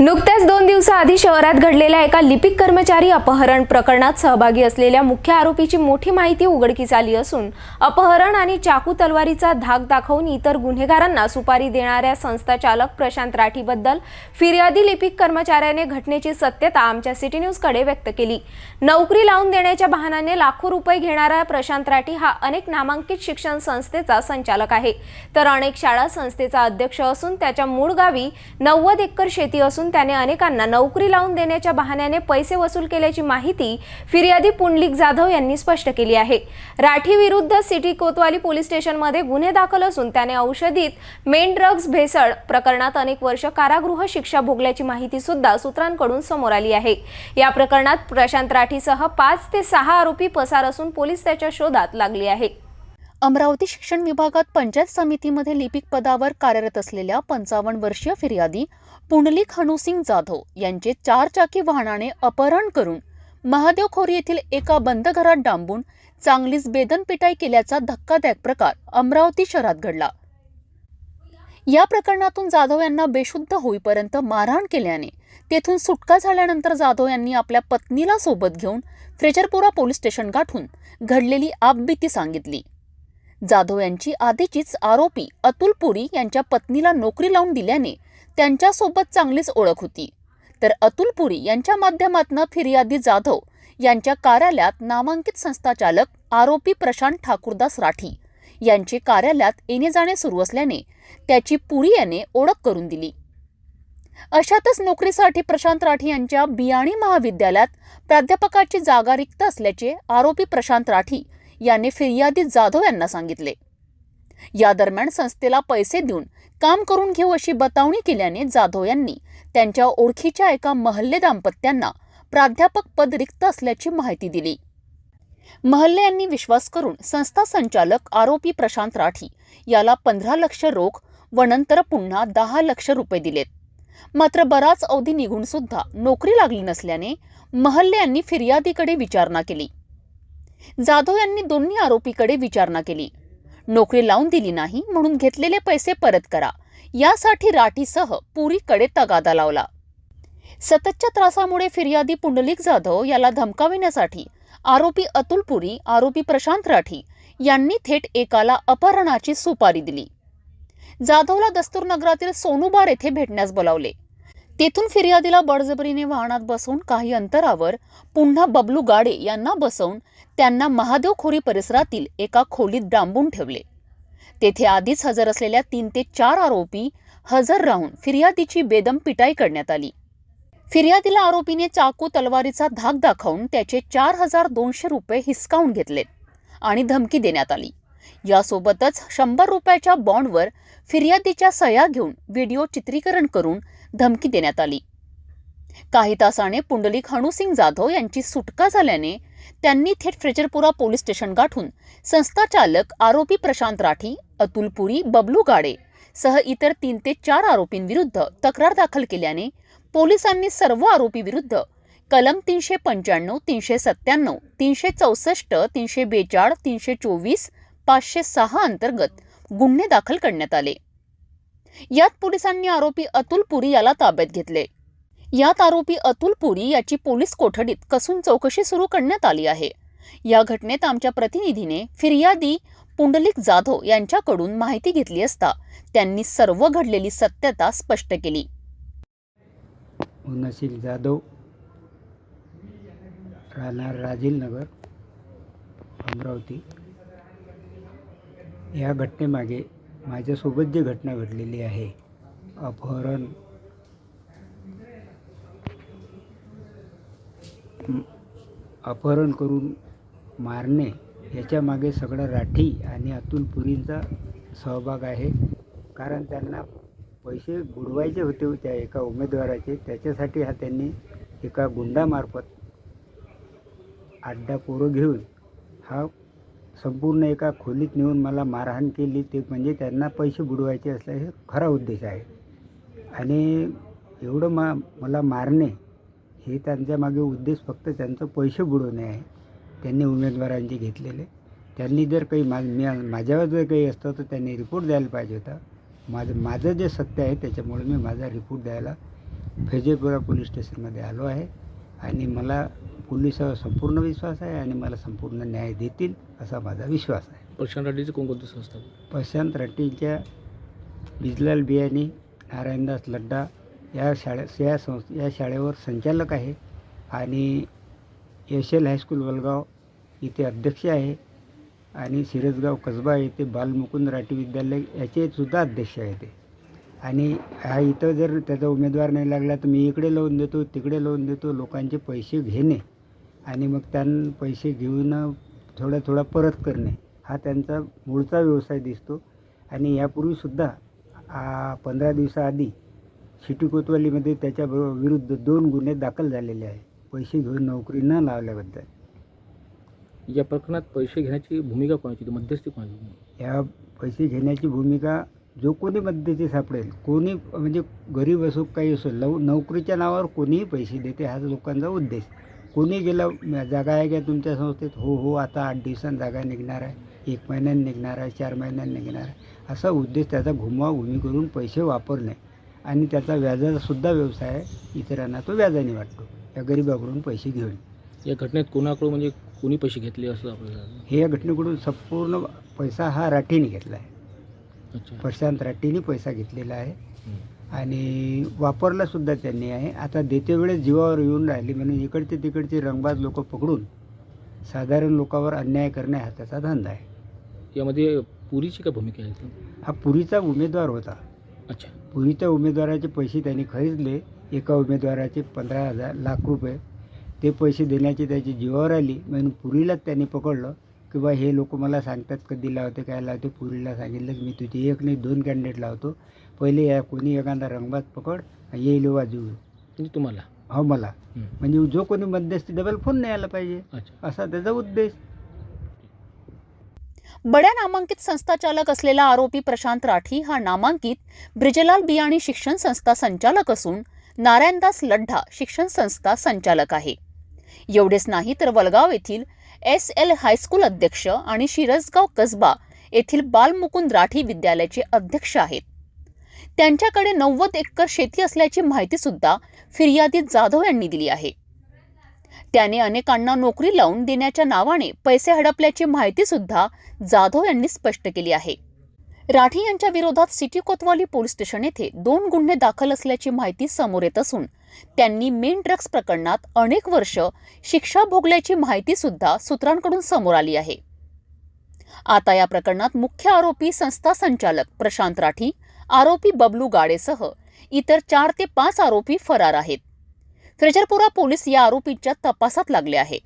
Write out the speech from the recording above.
नुकत्याच दोन दिवसाआधी शहरात घडलेल्या एका लिपिक कर्मचारी अपहरण प्रकरणात सहभागी असलेल्या मुख्य आरोपीची मोठी माहिती उघडकीस आली असून अपहरण आणि चाकू तलवारीचा धाक दाखवून इतर गुन्हेगारांना सुपारी देणाऱ्या संस्था चालक प्रशांत राठीबद्दल फिर्यादी लिपिक कर्मचाऱ्याने घटनेची सत्यता आमच्या सिटी न्यूजकडे व्यक्त केली. नोकरी लावून देण्याच्या बहाण्याने लाखो रुपये घेणारा प्रशांत राठी हा अनेक नामांकित शिक्षण संस्थेचा संचालक आहे. तर अनेक शाळा संस्थेचा अध्यक्ष असून त्याच्या मूळ गावी नव्वद एकर शेती असून त्याने अनेकांना नोकरी लावून देण्याच्या बहाण्याने पैसे वसूल केल्याची माहिती फिर्यादी पुंडलिक जाधव यांनी स्पष्ट केली आहे. राठी विरुद्ध सिटी कोतवाली पोलीस स्टेशनमध्ये गुन्हे दाखल असून त्याने औषधीत मेन ड्रग्ज भेसळ प्रकरणात अनेक वर्ष कारागृह शिक्षा भोगल्याची माहिती सुद्धा सूत्रांकडून समोर आली आहे. या प्रकरणात प्रशांत राठीसह पाच ते सहा आरोपी पसार असून पोलीस त्याच्या शोधात लागली आहे अमरावती शिक्षण विभागात पंचायत समितीमध्ये लिपिक पदावर कार्यरत असलेल्या पंचावन्न वर्षीय फिर्यादी पुंडलिक हनुसिंग जाधव यांचे चारचाकी वाहनाने अपहरण करून महादेव खोरी येथील एका बंद घरात डांबून चांगलीच बेदनपिटाई केल्याचा धक्कादायक प्रकार अमरावती शहरात घडला. या प्रकरणातून जाधव यांना बेशुद्ध होईपर्यंत मारहाण केल्याने तेथून सुटका झाल्यानंतर जाधव यांनी आपल्या पत्नीला सोबत घेऊन फ्रेजरपुरा पोलीस स्टेशन गाठून घडलेली आपबीती सांगितली. जाधव यांची आधीचीच आरोपी अतुल पुरी यांच्या पत्नीला नोकरी लावून दिल्याने त्यांच्यासोबत चांगलीच ओळख होती. तर अतुल पुरी यांच्या माध्यमातून फिर्यादी जाधव यांच्या कार्यालयात नामांकित संस्थाचालक आरोपी प्रशांत ठाकूरदास राठी यांचे कार्यालयात येणे जाणे सुरू असल्याने त्याची पुरी याने ओळख करून दिली. अशातच नोकरीसाठी प्रशांत राठी यांच्या बियाणी महाविद्यालयात प्राध्यापकाची जागा रिक्त असल्याचे आरोपी प्रशांत राठी याने फिर्यादी जाधव यांना सांगितले. या दरम्यान संस्थेला पैसे देऊन काम करून घेऊ अशी बतावणी केल्याने जाधव यांनी त्यांच्या ओळखीच्या एका महल्ले दाम्पत्यांना प्राध्यापक पद रिक्त असल्याची माहिती दिली. महल्ले यांनी विश्वास करून संस्था संचालक आरोपी प्रशांत राठी याला पंधरा लक्ष रोख व नंतर पुन्हा दहा लक्ष रुपये दिलेत. मात्र बराच अवधी निघून सुद्धा नोकरी लागली नसल्याने महल्ले यांनी फिर्यादीकडे विचारणा केली. जाधव यांनी दोन्ही आरोपीकडे विचारणा केली. नोकरी लावून दिली नाही म्हणून घेतलेले पैसे परत करा. यासाठी राठीसह पुरीकडे तगादा लावला. सततच्या त्रासामुळे फिर्यादी पुंडलिक जाधव याला धमकाविण्यासाठी आरोपी अतुल पुरी आरोपी प्रशांत राठी यांनी थेट एकाला अपहरणाची सुपारी दिली. जाधवला दस्तूरनगरातील सोनुबार येथे भेटण्यास बोलावले. तेथून फिर्यादीला बळजबरीने वाहनात बसवून काही अंतरावर पुन्हा बबलू गाडे यांना बसवून त्यांना महादेव खोरी परिसरातील एका खोलीत डांबून ठेवले. तेथे आधीच हजर असलेल्या तीन ते चार आरोपी हजर राहून फिर्यादीची बेदम पिटाई करण्यात आली. फिर्यादीला आरोपीने चाकू तलवारीचा धाक दाखवून त्याचे चार हजार दोनशे रुपये हिसकावून घेतलेत आणि धमकी देण्यात आली. यासोबतच शंभर रुपयाच्या बॉन्डवर फिर्यादीच्या सह्या घेऊन व्हिडिओ चित्रीकरण करून धमकी देण्यात आली. काही तासाने पुंडलिक हणूसिंग जाधव यांची सुटका झाल्याने त्यांनी थेट फ्रेजरपुरा पोलीस स्टेशन गाठून संस्थाचालक आरोपी प्रशांत राठी अतुल पुरी बबलू गाडे सह इतर तीन ते चार आरोपींविरुद्ध तक्रार दाखल केल्याने पोलिसांनी सर्व आरोपी विरुद्ध कलम तीनशे पंच्याण्णव तीनशे सत्त्याण्णव तीनशे चौसष्ट तीनशे बेचाळ तीनशे चोवीस पाचशे सहा अंतर्गत गुन्हे दाखल करण्यात आले. यात पोलिसांनी आरोपी अतुल पुरी याला ताब्यात घेतले. यात आरोपी अतुल पुरी याची पोलीस कोठडीत कसून चौकशी सुरू करण्यात आली आहे. या घटनेत आमच्या प्रतिनिधीने फिर्यादी पुंडलिक जाधव यांच्याकडून माहिती घेतली असता त्यांनी सर्व घडलेली सत्यता स्पष्ट केली. उन्नशील जाधव राहणार राजील नगर अमरावती. या घटनेमागे माझ्यासोबत जी घटना घडलेली आहे अपहरण अपहरण करून मारणे याच्यामागे सगळं राठी आणि अतुल पुरींचा सहभाग आहे. कारण त्यांना पैसे बुडवायचे होते त्या एका उमेदवाराचे त्याच्यासाठी हा त्यांनी एका गुंडामार्फत आड्डा पोरं घेऊन हा संपूर्ण एका खोलीत नेऊन मला मारहाण केली. ते म्हणजे त्यांना पैसे बुडवायचे असल्या हे खरा उद्देश आहे. आणि एवढं मा मला मारणे हे त्यांच्या मागे उद्देश फक्त त्यांचं पैसे बुडवणे आहे. त्यांनी उमेदवारांचे घेतलेले. त्यांनी जर काही मा मी माझ्यावर जर काही असतं तर त्यांनी रिपोर्ट द्यायला पाहिजे होता. माझं माझं जे सत्य आहे त्याच्यामुळे मी माझा रिपोर्ट द्यायला फेजेपुरा पोलीस स्टेशनमध्ये आलो आहे. आणि मला पोलिसावर संपूर्ण विश्वास आहे आणि मला संपूर्ण न्याय देतील असा माझा विश्वास आहे. प्रशांत रेड्डीचे कोणकोणते संस्था प्रशांत रट्टीच्या बिजलाल बियाणी नारायणदास लड्डा या शाळे या संस्थ या शाळेवर संचालक आहे आणि एस एल हायस्कूल वलगाव इथे अध्यक्ष आहे आणि सिरसगाव कसबा येथे बालमुकुंद राठी विद्यालय याचे सुद्धा अध्यक्ष आहे ते. आणि हा इथं जर त्याचा उमेदवार नाही लागला तर मी इकडे लावून देतो तिकडे लावून देतो लोकांचे पैसे घेणे आणि मग त्यांना पैसे घेऊन थोडा थोडा परत करणे. हा त्यांचा मूळचा व्यवसाय दिसतो. आणि यापूर्वीसुद्धा पंधरा दिवसाआधी सिटी कोतवालीमध्ये त्याच्या विरुद्ध दोन गुन्हे दाखल झालेले आहे पैसे घेऊन नोकरी न लावल्याबद्दल. या प्रकरणात पैसे घेण्याची भूमिका कोणाची? मध्यस्थी कोणाची? या पैसे घेण्याची भूमिका जो कोणी मध्यस्थी सापडेल कोणी म्हणजे गरीब असो काही असो लव नोकरीच्या नावावर कोणीही पैसे देते हाच लोकांचा उद्देश. कोणी गेला जागा आहे का तुमच्या संस्थेत? हो हो आता आठ दिवसांत जागा निघणार आहे. एक महिन्यात निघणार आहे चार महिन्यात निघणार आहे. असा उद्देश त्याचा घुमाघुमी करून पैसे वापरणे. आणि त्याचा व्याजाचा सुद्धा व्यवसाय आहे इतरांना तो व्याजाने वाटतो. या गरिबाकडून पैसे घेऊन. या घटनेत कोणाकडून म्हणजे कोणी पैसे घेतले असं आपल्याला? हे या घटनेकडून संपूर्ण पैसा हा राठीने घेतला आहे. प्रशांत राठीने पैसा घेतलेला आहे. आणि वापरला सुद्धा त्यांनी आहे. आता देते वेळेस जीवावर येऊन राहिली म्हणून इकडचे तिकडचे रंगबाज लोक पकडून साधारण लोकांवर अन्याय करणे हा त्याचा धंदा आहे. यामध्ये पुरीची काय भूमिका आहे? हा पुरीचा उमेदवार होता. अच्छा. पुरीच्या उमेदवाराचे पैसे त्यांनी खरीदले. एका उमेदवाराचे पंधरा हजार लाख रुपये. ते पैसे देण्याची त्याची जीवावर आली. म्हणून पुरीलाच त्यांनी पकडलं. की बा हे लोक मला सांगतात कधी लावते काय लावते पुरीला सांगितलं की मी तुझे एक नाही दोन कॅन्डिडेट लावतो. पहिले या कोणी एखादा रंगबाज पकड येईल वाजू म्हणजे तुम्हाला? हो मला. म्हणजे जो कोणी मध्यस्थी डबल फोन नाही आला पाहिजे. अच्छा. असा त्याचा उद्देश. बड्या नामांकित संस्थाचालक असलेला आरोपी प्रशांत राठी हा नामांकित ब्रिजलाल बियाणी शिक्षण संस्था संचालक असून नारायणदास लड्ढा शिक्षण संस्था संचालक आहे. एवढेच नाही तर वलगाव येथील एस एल हायस्कूल अध्यक्ष आणि शिरसगाव कसबा येथील बालमुकुंद राठी विद्यालयाचे अध्यक्ष आहेत. त्यांच्याकडे नव्वद एकर शेती असल्याची माहिती सुद्धा फिर्यादीत जाधव यांनी दिली आहे. त्याने अनेकांना नोकरी लावून देण्याच्या नावाने पैसे हडपल्याची माहिती सुद्धा जाधव यांनी स्पष्ट केली आहे. राठी यांच्या विरोधात सिटी कोतवाली पोलीस स्टेशन येथे दोन गुन्हे दाखल असल्याची माहिती समोर येत असून त्यांनी मेन ड्रग्ज प्रकरणात अनेक वर्ष शिक्षा भोगल्याची माहिती सुद्धा सूत्रांकडून समोर आली आहे. आता या प्रकरणात मुख्य आरोपी संस्था संचालक प्रशांत राठी आरोपी बबलू गाडेसह इतर चार ते पाच आरोपी फरार आहेत. फ्रेजरपुरा पोलीस या आरोपीच्या तपासात लागले आहे.